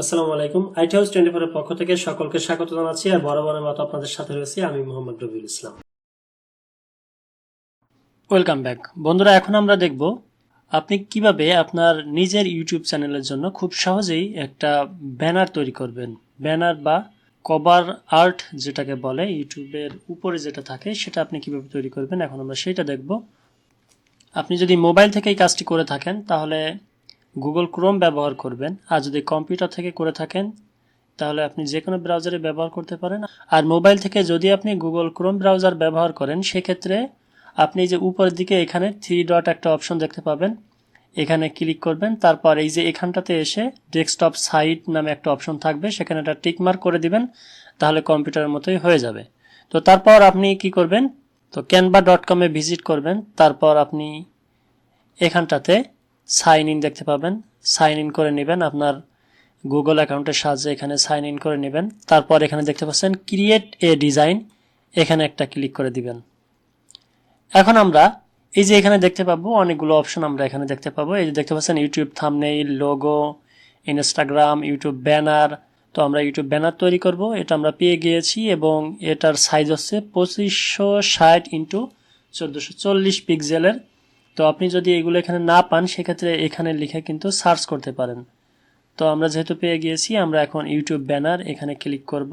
আসসালামু আলাইকুম। IT house twenty ফোরের পক্ষ থেকে সকলকে স্বাগত জানাচ্ছি আর বরাবরের মতো আপনাদের সাথে রয়েছি আমি মোহাম্মদ রবিউল ইসলাম। Welcome back. বন্ধুরা, এখন আমরা দেখব আপনি কীভাবে আপনার নিজের ইউটিউব চ্যানেলের জন্য খুব সহজেই একটা ব্যানার তৈরি করবেন। ব্যানার বা কভার আর্ট যেটাকে বলে, ইউটিউবের উপরে যেটা থাকে, সেটা আপনি কীভাবে তৈরি করবেন, এখন আমরা সেটা দেখব। আপনি যদি মোবাইল থেকে এই কাজটি করে থাকেন, তাহলে গুগল ক্রোম ব্যবহার করবেন। আর যদি কম্পিউটার থেকে করে থাকেন, তাহলে আপনি যে কোনো ব্রাউজারে ব্যবহার করতে পারেন। আর মোবাইল থেকে যদি আপনি গুগল ক্রোম ব্রাউজার ব্যবহার করেন, সেক্ষেত্রে আপনি যে উপরের দিকে এখানে থ্রি ডট একটা অপশন দেখতে পাবেন। এখানে ক্লিক করবেন। তারপর এই যে এখানটাতে এসে ডেস্কটপ সাইট নামে একটা অপশন থাকবে। সেখানে একটা টিকমার্ক করে দিবেন। তাহলে কম্পিউটারের মতোই হয়ে যাবে। তো তারপর আপনি কি করবেন? তো ক্যানভা ডট কমে ভিজিট করবেন। তারপর আপনি এখানটাতে সাইন ইন দেখতে পাবেন। সাইন ইন করে নেবেন আপনার গুগল অ্যাকাউন্টের সাহায্যে এখানে সাইন ইন করে নেবেন। তারপর এখানে দেখতে পাচ্ছেন ক্রিয়েট এ ডিজাইন। এখানে একটা ক্লিক করে দিবেন। এখন আমরা এই যে এখানে দেখতে পাবো, অনেকগুলো অপশন আমরা এখানে দেখতে পাবো। এই যে দেখতে পাচ্ছেন YouTube thumbnail, logo, Instagram, YouTube banner. তো আমরা ইউটিউব ব্যানার তৈরি করব। এটা আমরা পেয়ে গিয়েছি এবং এটার সাইজ হচ্ছে পঁচিশশো ষাট ইন্টু চোদ্দোশো চল্লিশ পিক্সেলের তো আপনি যদি এগুলো এখানে না পান, সেক্ষেত্রে এখানে লিখে কিন্তু সার্চ করতে পারেন। তো আমরা যেহেতু পেয়ে গিয়েছি, আমরা এখন ইউটিউব ব্যানার এখানে ক্লিক করব।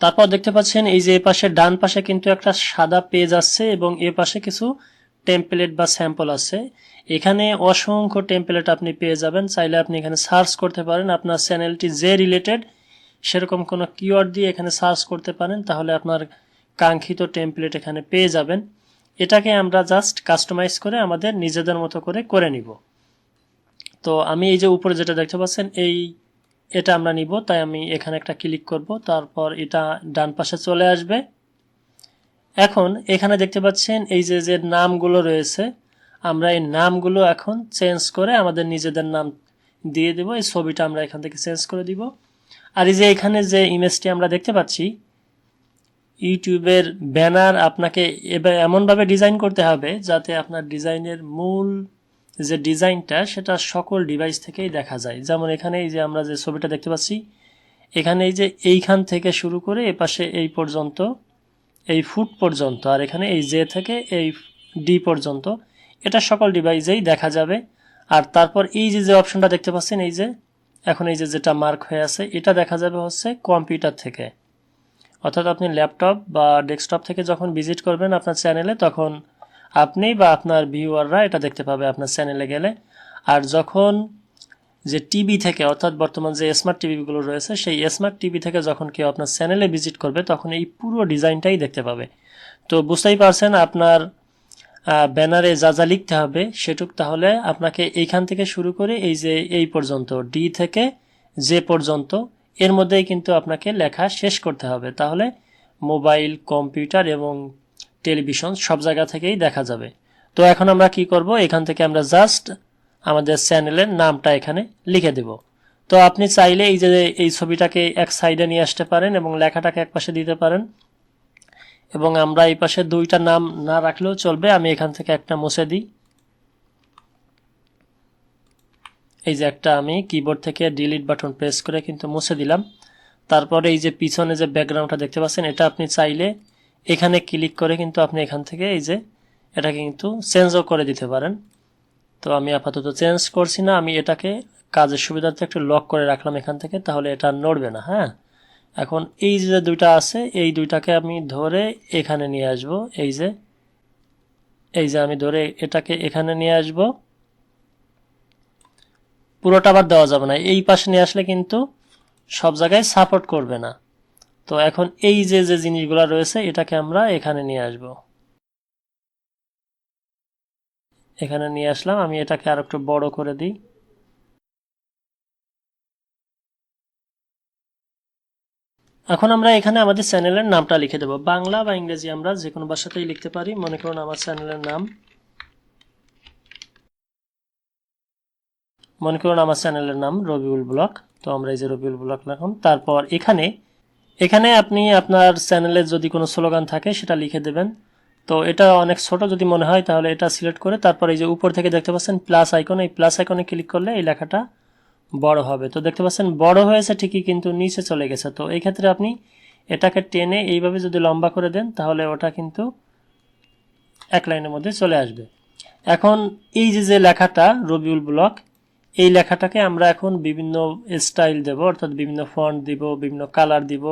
তারপর দেখতে পাচ্ছেন, এই যে এ পাশে, ডান পাশে কিন্তু একটা সাদা পেজ আছে এবং এ পাশে কিছু টেমপ্লেট বা স্যাম্পল আছে। এখানে অসংখ্য টেমপ্লেট আপনি পেয়ে যাবেন। চাইলে আপনি এখানে সার্চ করতে পারেন। আপনার চ্যানেলটি যে রিলেটেড সেরকম কোনো কিওয়ার্ড দিয়ে এখানে সার্চ করতে পারেন। তাহলে আপনার কাঙ্ক্ষিত টেমপ্লেট এখানে পেয়ে যাবেন। এটাকে আমরা জাস্ট কাস্টমাইজ করে আমাদের নিজেদের মতো করে করে নিব। তো আমি এই যে উপরে যেটা দেখতে পাচ্ছেন, এই এটা আমরা নিব, তাই আমি এখানে একটা ক্লিক করব, তারপর এটা ডান পাশে চলে আসবে। এখন এখানে দেখতে পাচ্ছেন, এই যে যে নামগুলো রয়েছে, আমরা এই নামগুলো এখন চেঞ্জ করে আমাদের নিজেদের নাম দিয়ে দেব। এই ছবিটা আমরা এখান থেকে চেঞ্জ করে দিব। আর এই যে এখানে যে ইমেজটি আমরা দেখতে পাচ্ছি ইউটিউবের ব্যানার আপনাকে এবার এমনভাবে ডিজাইন করতে হবে যাতে আপনার ডিজাইনের মূল যে ডিজাইনটা, সেটা সকল ডিভাইস থেকেই দেখা যায়। যেমন এখানে এই যে আমরা যে ছবিটা দেখতে পাচ্ছি, এখানে এই যে এইখান থেকে শুরু করে এ পাশে এই পর্যন্ত, এই ফুট পর্যন্ত, আর এখানে এই জে থেকে এই ডি পর্যন্ত, এটা সকল ডিভাইসেই দেখা যাবে। আর তারপর এই যে যে অপশনটা দেখতে পাচ্ছেন, এই যে, এখন এই যে যেটা মার্ক হয়ে আছে, এটা দেখা যাবে হচ্ছে কম্পিউটার থেকে। অর্থাৎ আপনি ল্যাপটপ বা ডেস্কটপ থেকে যখন ভিজিট করবেন আপনার চ্যানেলে, তখন আপনি বা আপনার ভিউয়াররা এটা দেখতে পাবে আপনার চ্যানেলে গেলে। আর যখন যে টিভি থেকে, অর্থাৎ বর্তমান যে স্মার্ট টিভিগুলো রয়েছে, সেই স্মার্ট টিভি থেকে যখন কেউ আপনার চ্যানেলে ভিজিট করবে, তখন এই পুরো ডিজাইনটাই দেখতে পাবে। তো বুঝতেই পারছেন আপনার ব্যানারে যা যা লিখতে হবে, সেটুক তাহলে আপনাকে এইখান থেকে শুরু করে এই যে এই পর্যন্ত ডি থেকে যে পর্যন্ত এর মধ্যেই কিন্তু আপনাকে লেখা শেষ করতে হবে। তাহলে মোবাইল, কম্পিউটার এবং টেলিভিশন সব জায়গা থেকেই দেখা যাবে। তো এখন আমরা কি করব? এখান থেকে আমরা জাস্ট আমাদের চ্যানেলের নামটা এখানে লিখে দেব। তো আপনি চাইলে এই যে এই ছবিটাকে এক সাইডে নিয়ে আসতে পারেন এবং লেখাটাকে এক পাশে দিতে পারেন। এবং আমরা এই পাশে দুইটা নাম না রাখলেও চলবে। আমি এখান থেকে একটা মুছে দিই। এই যে একটা আমি কিবোর্ড থেকে ডিলিট বাটন প্রেস করে কিন্তু মুছে দিলাম। তারপরে এই যে পিছনে যে ব্যাকগ্রাউন্ডটা দেখতে পাচ্ছেন, এটা আপনি চাইলে এখানে ক্লিক করে কিন্তু আপনি এখান থেকে এই যে এটা কিন্তু চেঞ্জও করে দিতে পারেন। তো আমি আপাতত চেঞ্জ করছি না, আমি এটাকে কাজের সুবিধার্থে একটু লক করে রাখলাম এখান থেকে, তাহলে এটা নড়বে না হ্যাঁ? এখন এই যে দুইটা আছে, এই দুইটাকে আমি ধরে এখানে নিয়ে আসব, এই যে এই যে আমি ধরে এটাকে এখানে নিয়ে আসব। পুরোটা আবার দেওয়া যাবে না। এই পাশে নিয়ে আসলে কিন্তু সব জায়গায় সাপোর্ট করবে না। তো এখন এই যে যে জিনিসগুলো রয়েছে, এটাকে আমরা এখানে নিয়ে আসব। এখানে নিয়ে আসলাম। আমি এটাকে আর একটু বড় করে দিই। এখন আমরা এখানে আমাদের চ্যানেলের নামটা লিখে দেবো। বাংলা বা ইংরেজি আমরা যে কোনো ভাষাতেই লিখতে পারি। মনে করুন আমার চ্যানেলের নাম মনে করুন আমার চ্যানেলের নাম রবিউল ব্লক তো আমরা এই যে রবিউল ব্লক লিখুন তারপর এখানে এখানে আপনি আপনার চ্যানেলের যদি কোনো স্লোগান থাকে, সেটা লিখে দেবেন। তো এটা অনেক ছোট যদি মনে হয়, তাহলে এটা সিলেক্ট করে তারপর এই যে উপর থেকে দেখতে পাচ্ছেন প্লাস আইকন এই প্লাস আইকনে ক্লিক করলে এই লেখাটা বড় হবে। তো দেখতে পাচ্ছেন বড় হয়েছে ঠিকই, কিন্তু নিচে চলে গেছে। তো এই ক্ষেত্রে আপনি এটাকে টেনে এইভাবে যদি লম্বা করে দেন, তাহলে ওটা কিন্তু এক লাইনের মধ্যে চলে আসবে। এখন এই যে যে লেখাটা রবিউল ব্লক এই লেখাটাকে আমরা এখন বিভিন্ন স্টাইল দেব, অর্থাৎ বিভিন্ন ফন্ট দিব, বিভিন্ন কালার দিব।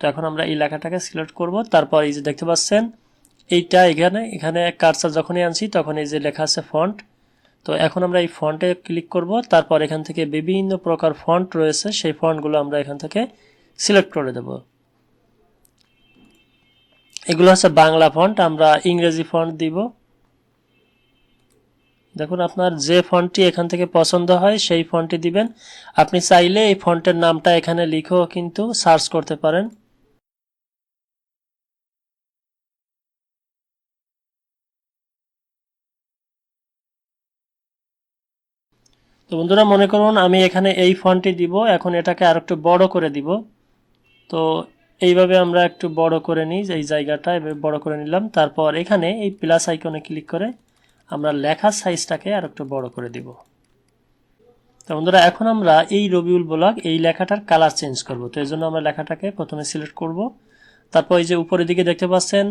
তো এখন আমরা এই লেখাটাকে সিলেক্ট করব। তারপর এই যে দেখতে পাচ্ছেন, এইটা এখানে এখানে কার্সার যখনই আনছি তখন এই যে লেখা আছে ফন্ট তো এখন আমরা এই ফন্টে ক্লিক করব। তারপর এখান থেকে বিভিন্ন প্রকার ফন্ট রয়েছে, সেই ফন্টগুলো আমরা এখান থেকে সিলেক্ট করে দেব। এগুলো হচ্ছে বাংলা ফন্ট আমরা ইংরেজি ফন্ট দিব। দেখুন, আপনার যে ফন্টটি এখান থেকে পছন্দ হয়, সেই ফন্টটি দিবেন। আপনি চাইলে এই ফন্টের নামটা এখানে লিখেও কিন্তু সার্চ করতে পারেন। তো বন্ধুরা, মনে করুন, আমি এখানে এই ফন্টটি দিব, এখন এটাকে আর একটু বড় করে দিব। তো এইভাবে আমরা একটু বড় করে নিই, এই জায়গাটা এভাবে বড় করে নিলাম। তারপর এখানে এই প্লাস আইকনে ক্লিক করে আমরা লেখার সাইজটাকে আর একটু বড় করে দিব। তো বন্ধুরা, এখন আমরা এই রবিউল ব্লক এই লেখাটার কালার চেঞ্জ করব। তো এই জন্য আমরা লেখাটাকে প্রথমে সিলেক্ট করব। তারপর এই যে উপরের দিকে দেখতে পাচ্ছেন,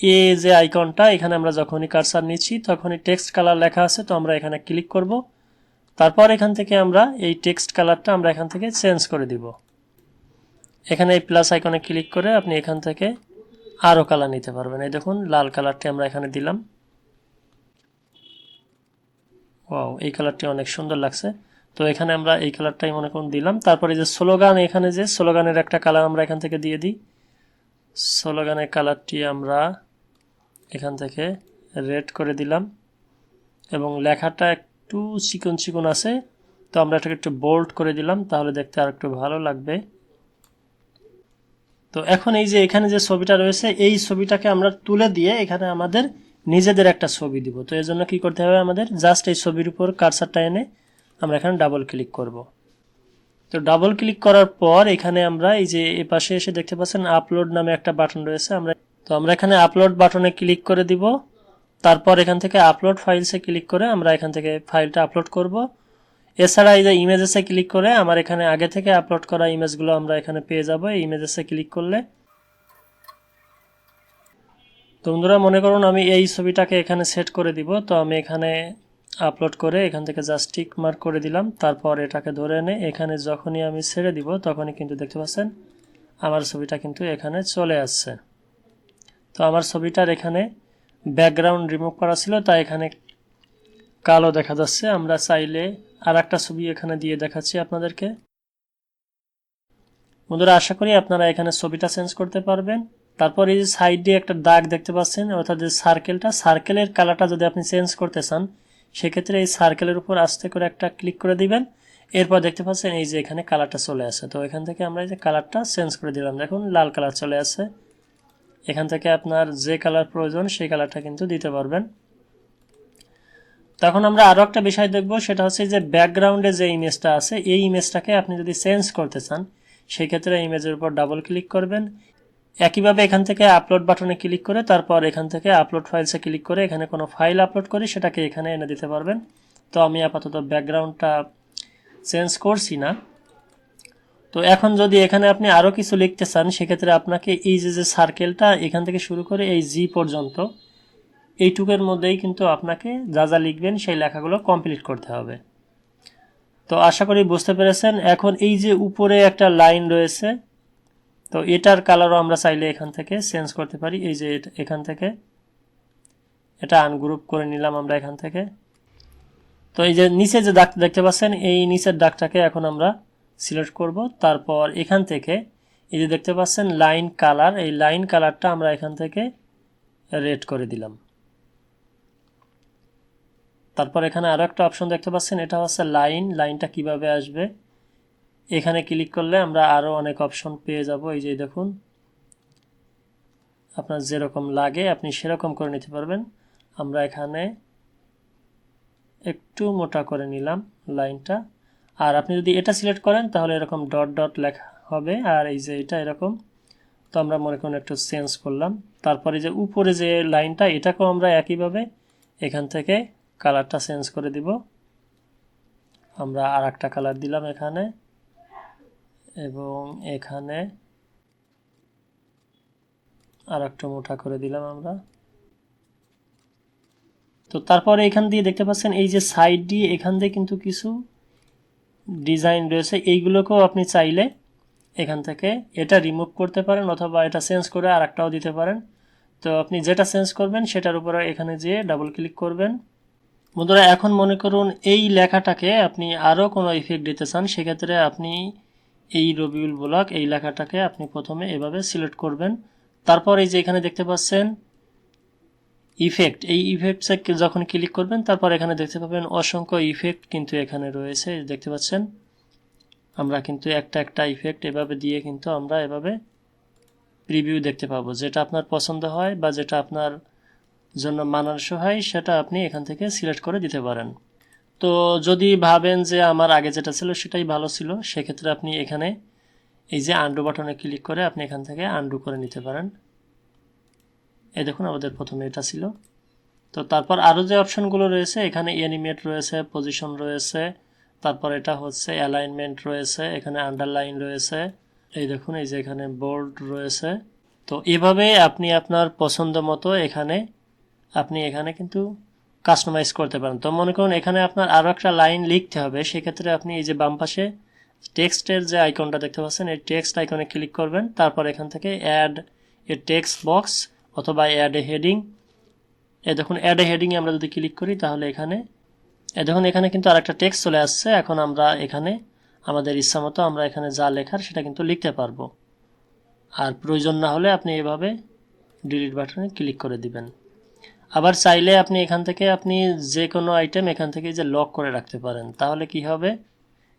এ যে আইকনটা, এখানে আমরা যখনই কারসার নিচ্ছি তখনই টেক্সট কালার লেখা আছে, তো আমরা এখানে ক্লিক করব। তারপর এখান থেকে আমরা এই টেক্সট কালারটা আমরা এখান থেকে চেঞ্জ করে দিব। এখানে এই প্লাস আইকনে ক্লিক করে আপনি এখান থেকে আরও কালার নিতে পারবেন। এই দেখুন, লাল কালারটি আমরা এখানে দিলাম। ওয়াও এই কালারটি অনেক সুন্দর লাগছে। তো এখানে আমরা এই কালারটাই মনে করুন দিলাম। তারপরে যে স্লোগান এখানে যে স্লোগানের একটা কালার আমরা এখান থেকে দিয়ে দিই। স্লোগানের কালারটি আমরা এখান থেকে রেড করে দিলাম। এবং লেখাটা একটু চিকন চিকন আছে। তো আমরা এটাকে একটু বোল্ড করে দিলাম, তাহলে দেখতে আর একটু ভালো লাগবে। তো এখন এই যে এখানে যে ছবিটা রয়েছে, এই ছবিটাকে আমরা তুলে দিয়ে এখানে আমাদের নিজেদের একটা ছবি দিব। তো এর জন্য কি করতে হবে আমাদের? জাস্ট এই ছবির উপর কারসারটা এনে আমরা এখানে ডাবল ক্লিক করব। তো ডাবল ক্লিক করার পর এখানে আমরা এই যে এ পাশে এসে দেখতে পাচ্ছেন আপলোড নামে একটা বাটন রয়েছে। আমরা তো আমরা এখানে আপলোড বাটনে ক্লিক করে দিব। তারপর এখান থেকে আপলোড ফাইলসে ক্লিক করে আমরা এখান থেকে ফাইলটা আপলোড করব। এছাড়া এই যে ইমেজেসে ক্লিক করে আমার এখানে আগে থেকে আপলোড করা ইমেজগুলো আমরা এখানে পেয়ে যাব। এই ইমেজেসে ক্লিক করলে তো বন্ধুরা মনে করুন আমি এই ছবিটাকে এখানে সেট করে দিব। তো আমি এখানে আপলোড করে এখান থেকে জাস্ট টিক মার্ক করে দিলাম। তারপর এটাকে ধরে এনে এখানে যখনই আমি ছেড়ে দিব, তখনই কিন্তু দেখতে পাচ্ছেন আমার ছবিটা কিন্তু এখানে চলে আসছে। তো আমার ছবিটার এখানে ব্যাকগ্রাউন্ড রিমুভ করা ছিল, তাই এখানে কালো দেখা যাচ্ছে। আমরা চাইলে আর একটা ছবি এখানে দিয়ে দেখাচ্ছি আপনাদেরকে। বন্ধুরা, আশা করি আপনারা এখানে ছবিটা চেঞ্জ করতে পারবেন। তারপর এই যে সাইড একটা দাগ দেখতে পাচ্ছেন, অর্থাৎ যে সার্কেলটা সার্কেলের কালারটা যদি আপনি চেঞ্জ করতে চান, সেক্ষেত্রে এই সার্কেলের উপর আস্তে করে একটা ক্লিক করে দিবেন। এরপর দেখতে পাচ্ছেন এই যে এখানে কালারটা চলে আসে তো এখান থেকে আমরা এই যে কালারটা চেঞ্জ করে দিলাম। দেখুন, লাল কালার চলে আসে এখান থেকে আপনার যে কালার প্রয়োজন, সেই কালারটা কিন্তু দিতে পারবেন। তখন আমরা আরও একটা বিষয় দেখব, সেটা হচ্ছে যে ব্যাকগ্রাউন্ডে যে ইমেজটা আছে, এই ইমেজটাকে আপনি যদি চেঞ্জ করতে চান সেই ক্ষেত্রে ইমেজের উপর ডাবল ক্লিক করবেন। একইভাবে এখান থেকে আপলোড বাটনে ক্লিক করে তারপর এখান থেকে আপলোড ফাইলসে ক্লিক করে এখানে কোনো ফাইল আপলোড করে সেটাকে এখানে এনে দিতে পারবেন। তো আমি আপাতত ব্যাকগ্রাউন্ডটা চেঞ্জ করছি না। তো এখন যদি এখানে আপনি আরও কিছু লিখতে চান, সেক্ষেত্রে আপনাকে এই যে যে সার্কেলটা এখান থেকে শুরু করে এই জি পর্যন্ত, এইটুকের মধ্যেই কিন্তু আপনাকে যা যা লিখবেন সেই লেখাগুলো কমপ্লিট করতে হবে। তো আশা করি বুঝতে পেরেছেন। এখন এই যে উপরে একটা লাইন রয়েছে তো এটার কালারও আমরা চাইলে এখান থেকে চেঞ্জ করতে পারি। এই যে এখান থেকে। এটা আনগ্রুপ করে নিলাম আমরা এখান থেকে। তো এই যে নিচে যে দাগটা দেখতে পাচ্ছেন, এই নিচের দাগটাকে এখন আমরা সিলেক্ট করব। তারপর এখান থেকে এই যে দেখতে পাচ্ছেন লাইন কালার এই লাইন কালারটা আমরা এখান থেকে রেড করে দিলাম। তারপর এখানে আরও একটা অপশন দেখতে পাচ্ছেন, এটা হচ্ছে লাইন লাইনটা কীভাবে আসবে? এখানে ক্লিক করলে আমরা আরও অনেক অপশন পেয়ে যাব। এই যে দেখুন, আপনার যেরকম লাগে আপনি সেরকম করে নিতে পারবেন। আমরা এখানে একটু মোটা করে নিলাম লাইনটা। আর আপনি যদি এটা সিলেক্ট করেন, তাহলে এরকম ডট ডট লেখা হবে। আর এই যে এটা এরকম, তো আমরা মনে করুন একটু চেঞ্জ করলাম। তারপরে যে উপরে যে লাইনটা, এটাকেও আমরা একইভাবে এখান থেকে কালারটা চেঞ্জ করে দিব। আমরা আর একটা কালার দিলাম এখানে। এবং এখানে আর একটু মোটা করে দিলাম আমরা। তো তারপরে এখান দিয়ে দেখতে পাচ্ছেন, এই যে সাইড দিয়ে এখান দিয়ে কিন্তু কিছু ডিজাইন রয়েছে। এইগুলোকেও আপনি চাইলে এখান থেকে এটা রিমুভ করতে পারেন অথবা এটা চেঞ্জ করে আর একটাও দিতে পারেন। তো আপনি যেটা চেঞ্জ করবেন সেটার উপরে এখানে যেয়ে ডাবল ক্লিক করবেন। বন্ধুরা, এখন মনে করুন এই লেখাটাকে আপনি আরও কোনো ইফেক্ট দিতে চান, সেক্ষেত্রে আপনি এই রবিউল ব্লক এই লেখাটাকে আপনি প্রথমে এভাবে সিলেক্ট করবেন। তারপর এই যে এখানে দেখতে পাচ্ছেন ইফেক্ট এই ইফেক্টসে যখন ক্লিক করবেন, তারপর এখানে দেখতে পাবেন অসংখ্য ইফেক্ট কিন্তু এখানে রয়েছে। দেখতে পাচ্ছেন, আমরা কিন্তু একটা একটা ইফেক্ট এভাবে দিয়ে কিন্তু আমরা এভাবে প্রিভিউ দেখতে পাবো। যেটা আপনার পছন্দ হয় বা যেটা আপনার জন্য মানানসই হয়, সেটা আপনি এখান থেকে সিলেক্ট করে দিতে পারেন। তো যদি ভাবেন যে আমার আগে যেটা ছিল সেটাই ভালো ছিল, সেক্ষেত্রে আপনি এখানে এই যে আন্ডু বাটনে ক্লিক করে আপনি এখান থেকে আন্ডু করে নিতে পারেন। এই দেখুন, আমাদের প্রথমে এটা ছিল। তো তারপর আরও যে অপশনগুলো রয়েছে, এখানে অ্যানিমেট রয়েছে পজিশন রয়েছে, তারপর এটা হচ্ছে অ্যালাইনমেন্ট রয়েছে, এখানে আন্ডারলাইন রয়েছে। এই দেখুন, এই যে এখানে বোল্ড রয়েছে। তো এভাবে আপনি আপনার পছন্দ মতো এখানে, আপনি এখানে কিন্তু কাস্টমাইজ করতে পারেন। তো মনে করুন, এখানে আপনার আরও একটা লাইন লিখতে হবে। সেক্ষেত্রে আপনি এই যে বাম পাশে টেক্সটের যে আইকনটা দেখতে পাচ্ছেন, এই টেক্সট আইকনে ক্লিক করবেন। তারপর এখান থেকে অ্যাড এ টেক্সট বক্স অথবা অ্যাড এ হেডিং এ দেখুন অ্যাড এ হেডিংয়ে আমরা যদি ক্লিক করি, তাহলে এখানে এ দেখুন, এখানে কিন্তু আরেকটা টেক্সট চলে আসছে। এখন আমরা এখানে আমাদের ইচ্ছা মতো আমরা এখানে যা লেখার সেটা কিন্তু লিখতে পারব। আর প্রয়োজন না হলে আপনি এভাবে ডিলিট বাটনে ক্লিক করে দিবেন। আবার চাইলে আপনি এখান থেকে আপনি যে কোনো আইটেম এখান থেকে যে লক করে রাখতে পারেন, তাহলে কি হবে?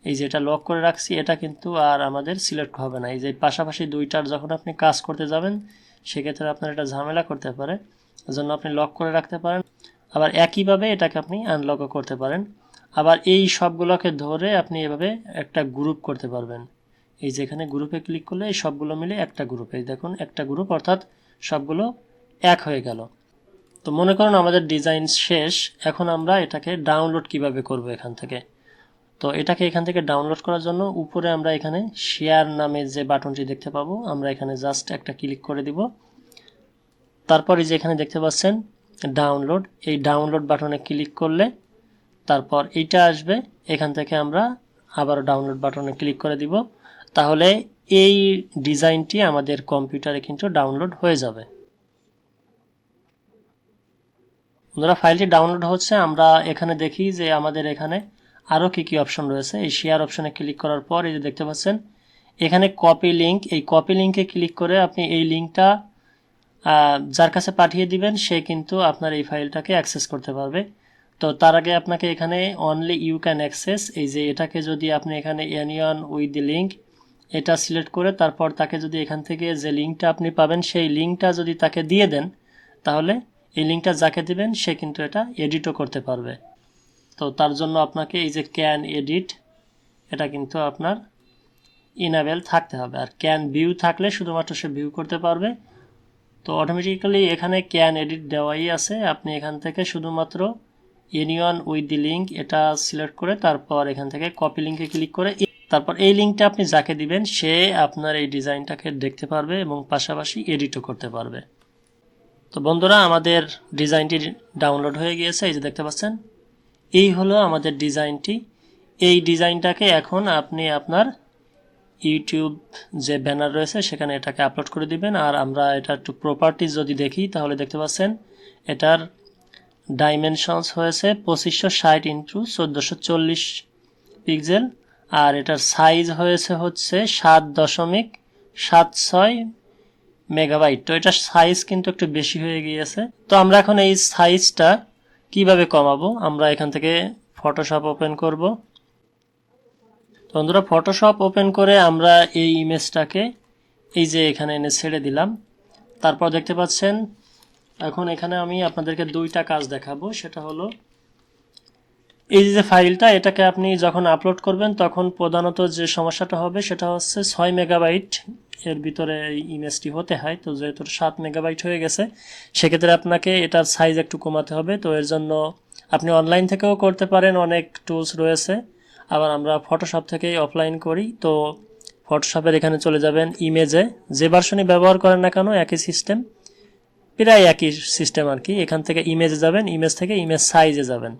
এই যে এটা লক করে রাখছি, এটা কিন্তু আর আমাদের সিলেক্ট হবে না। এই যে পাশাপাশি দুইটার যখন আপনি কাজ করতে যাবেন, সেক্ষেত্রে আপনার এটা ঝামেলা করতে পারে। জন্য আপনি লক করে রাখতে পারেন। আবার একইভাবে এটাকে আপনি আনলকও করতে পারেন। আবার এই সবগুলোকে ধরে আপনি এভাবে একটা গ্রুপ করতে পারবেন। এই যে এখানে গ্রুপে ক্লিক করলে এই সবগুলো মিলে একটা গ্রুপ দেখুন, একটা গ্রুপ অর্থাৎ সবগুলো এক হয়ে গেল। তো মনে করুন আমাদের ডিজাইন শেষ, এখন আমরা এটাকে ডাউনলোড কীভাবে করব এখান থেকে? তো এটাকে এখান থেকে ডাউনলোড করার জন্য উপরে আমরা এখানে শেয়ার নামে যে বাটনটি দেখতে পাবো, আমরা এখানে জাস্ট একটা ক্লিক করে দিব। তারপরে যে এখানে দেখতে পাচ্ছেন ডাউনলোড এই ডাউনলোড বাটনে ক্লিক করলে তারপর এইটা আসবে, এখান থেকে আমরা আবার ডাউনলোড বাটনে ক্লিক করে দিব। তাহলে এই ডিজাইনটি আমাদের কম্পিউটারে কিন্তু ডাউনলোড হয়ে যাবে। বন্ধুরা, ফাইলটি ডাউনলোড হচ্ছে। আমরা এখানে দেখি যে আমাদের এখানে আরও কী কী অপশন রয়েছে। এই শেয়ার অপশনে ক্লিক করার পর এই যে দেখতে পাচ্ছেন, এখানে কপি লিঙ্ক এই কপি লিঙ্কে ক্লিক করে আপনি এই লিঙ্কটা যার কাছে পাঠিয়ে দিবেন, সে কিন্তু আপনার এই ফাইলটাকে অ্যাক্সেস করতে পারবে। তো তার আগে আপনাকে এখানে অনলি ইউ ক্যান অ্যাক্সেস এই যে এটাকে যদি আপনি এখানে এনিয়ন উইথ দি লিঙ্ক এটা সিলেক্ট করে তারপর তাকে যদি এখান থেকে যে লিঙ্কটা আপনি পাবেন, সেই লিঙ্কটা যদি তাকে দিয়ে দেন, তাহলে এই লিঙ্কটা যাকে দিবেন, সে কিন্তু এটা এডিটও করতে পারবে। তো তার জন্য আপনাকে এই যে ক্যান এডিট এটা কিন্তু আপনার ইনাবেল থাকতে হবে। আর ক্যান ভিউ থাকলে শুধুমাত্র সে ভিউ করতে পারবে। তো অটোমেটিক্যালি এখানে ক্যান এডিট দেওয়াই আছে। আপনি এখান থেকে শুধুমাত্র ইউনিয়ন উইথ দি লিঙ্ক এটা সিলেক্ট করে তারপর এখান থেকে কপি লিঙ্কে ক্লিক করে তারপর এই লিঙ্কটা আপনি যাকে দিবেন, সে আপনার এই ডিজাইনটাকে দেখতে পারবে এবং পাশাপাশি এডিটও করতে পারবে। তো বন্ধুরা, আমাদের ডিজাইনটি ডাউনলোড হয়ে গিয়েছে, এই যে দেখতে পাচ্ছেন। এই হলো আমাদের ডিজাইনটি। এই ডিজাইনটাকে এখন আপনি আপনার ইউটিউব যে ব্যানার রয়েছে, সেখানে এটাকে আপলোড করে দিবেন। আর আমরা এটা একটু প্রপার্টিজ যদি দেখি, তাহলে দেখতে পাচ্ছেন, এটার ডাইমেনশনস হয়েছে পঁচিশশো ষাট ইন্টু চোদ্দোশো চল্লিশ পিক্সেল আর এটার সাইজ হয়েছে হচ্ছে সাত দশমিক সাত ছয় মেগাবাইট তো এটার সাইজ কিন্তু একটু বেশি হয়ে গিয়েছে। তো আমরা এখন এই সাইজটা কীভাবে কমাবো? আমরা এখান থেকে ফটোশপ ওপেন করব। তো বন্ধুরা ফটোশপ ওপেন করে আমরা এই ইমেজটাকে এই যে এখানে এনে ছেড়ে দিলাম। তারপর দেখতে পাচ্ছেন, এখন এখানে আমি আপনাদেরকে দুইটা কাজ দেখাবো। সেটা হলো, এই যে ফাইলটা, এটাকে আপনি যখন আপলোড করবেন, তখন প্রধানত যে সমস্যাটা হবে, সেটা হচ্ছে ছয় মেগাবাইট এর ভিতরে ইমেজটি হতে হয়, তো যেহেতু সাত মেগাবাইট হয়ে গেছে, সেক্ষেত্রে আপনাকে এটার সাইজ একটু কমাতে হবে। তো এর জন্য আপনি অনলাইন থেকেও করতে পারেন, অনেক টুলস রয়েছে। আবার আমরা ফটোশপ থেকেই অফলাইন করি। তো ফটোশপের এখানে চলে যাবেন ইমেজে যে ভার্সনই ব্যবহার করেন না কেন, একই সিস্টেম প্রায় একই সিস্টেম আর কি। এখান থেকে ইমেজে যাবেন ইমেজ থেকে ইমেজ সাইজে যাবেন।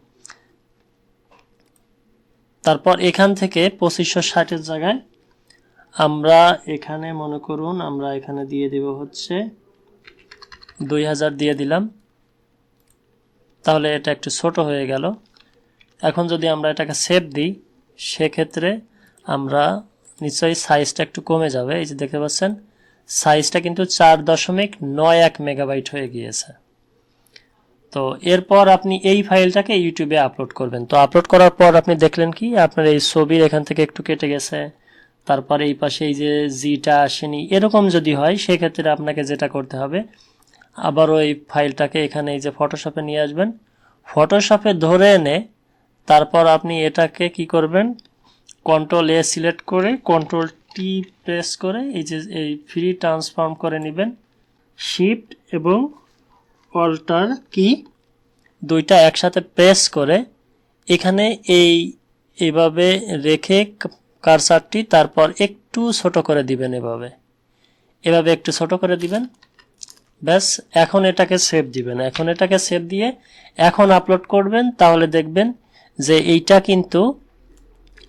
তারপর এখান থেকে পঁচিশশো ষাটের জায়গায় আমরা এখানে মনে করুন, আমরা এখানে দিয়ে দেব হচ্ছে দুই হাজার দিয়ে দিলাম। তাহলে এটা একটু ছোট হয়ে গেল। এখন যদি আমরা এটাকে সেভ দিই, সেক্ষেত্রে আমরা নিশ্চয়ই সাইজটা একটু কমে যাবে। এই যে দেখতে পাচ্ছেন সাইজটা কিন্তু চার দশমিক নয় এক মেগাবাইট হয়ে গিয়েছে। তো এরপর আপনি এই ফাইলটাকে ইউটিউবে আপলোড করবেন। তো আপলোড করার পর আপনি দেখলেন কি, আপনার এই ছবির এখান থেকে একটু কেটে গেছে। তারপর এই পাশে এই যে জিটা আসেনি, এরকম যদি হয়, সেক্ষেত্রে আপনাকে যেটা করতে হবে আবার ওই ফাইলটাকে এখানে এই যে ফটোশপে নিয়ে আসবেন। ফটোশপে ধরে এনে তারপর আপনি এটাকে কি করবেন? কন্ট্রোল এ সিলেক্ট করে কন্ট্রোল টি প্রেস করে এই যে, এই ফ্রি ট্রান্সফর্ম করে নেবেন। শিফট এবং অল্টার কি দুইটা একসাথে প্রেস করে এখানে এই এভাবে রেখে কারসারটি তারপর একটু ছোট করে দিবেন এভাবে। এভাবে একটু ছোট করে দিবেন। ব্যাস, এখন এটাকে সেভ দিবেন। এখন এটাকে সেভ দিয়ে এখন আপলোড করবেন, তাহলে দেখবেন যে এইটা কিন্তু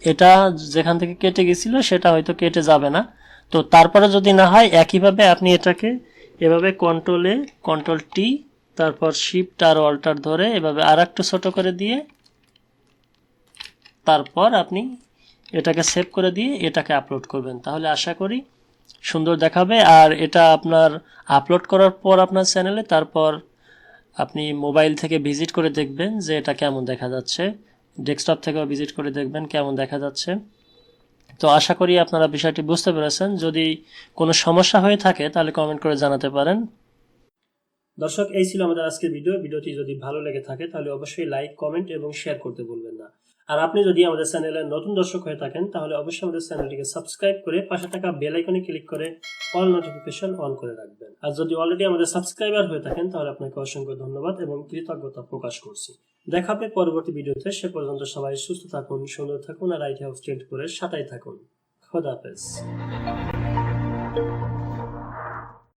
এটা যেখান থেকে কেটে গেছিল, সেটা হয়তো কেটে যাবে না। তো তারপরে যদি না হয়, একইভাবে আপনি এটাকে এভাবে কন্ট্রোলে কন্ট্রোল টি তারপর শিফট আর অল্টার ধরে এভাবে আর একটু ছোট করে দিয়ে তারপর আপনি এটাকে সেভ করে দিয়ে এটাকে আপলোড করবেন। তাহলে আশা করি সুন্দর দেখাবে। আর এটা আপনার আপলোড করার পর আপনার চ্যানেলে তারপর আপনি মোবাইল থেকে ভিজিট করে দেখবেন যে এটা কেমন দেখা যাচ্ছে। ডেস্কটপ থেকেও ভিজিট করে দেখবেন কেমন দেখা যাচ্ছে। তো আশা করি আপনারা বিষয়টি বুঝতে পেরেছেন। যদি কোনো সমস্যা হয়ে থাকে, তাহলে কমেন্ট করে জানাতে পারেন। দর্শক, এই ছিল আমাদের আজকের ভিডিও ভিডিওটি যদি ভালো লেগে থাকে, তাহলে অবশ্যই লাইক কমেন্ট এবং শেয়ার করতে ভুলবেন না। আর আপনি যদি আমাদের চ্যানেলের নতুন দর্শক হয়ে থাকেন, তাহলে অবশ্যই আমাদের চ্যানেলটিকে সাবস্ক্রাইব করে পাশে থাকা বেল আইকনে ক্লিক করে অল নোটিফিকেশন অন করে রাখবেন। আর যদি অলরেডি আমাদের সাবস্ক্রাইবার হয়ে থাকেন, তাহলে আপনাকে অসংখ্য ধন্যবাদ এবং কৃতজ্ঞতা প্রকাশ করছি। দেখা হবে পরবর্তী ভিডিওতে। সে পর্যন্ত সবাই সুস্থ থাকুন, সুন্দর থাকুন, আর আইটি হাউস ট্রেড করে সাঁতাই থাকুন। খোদাফেজ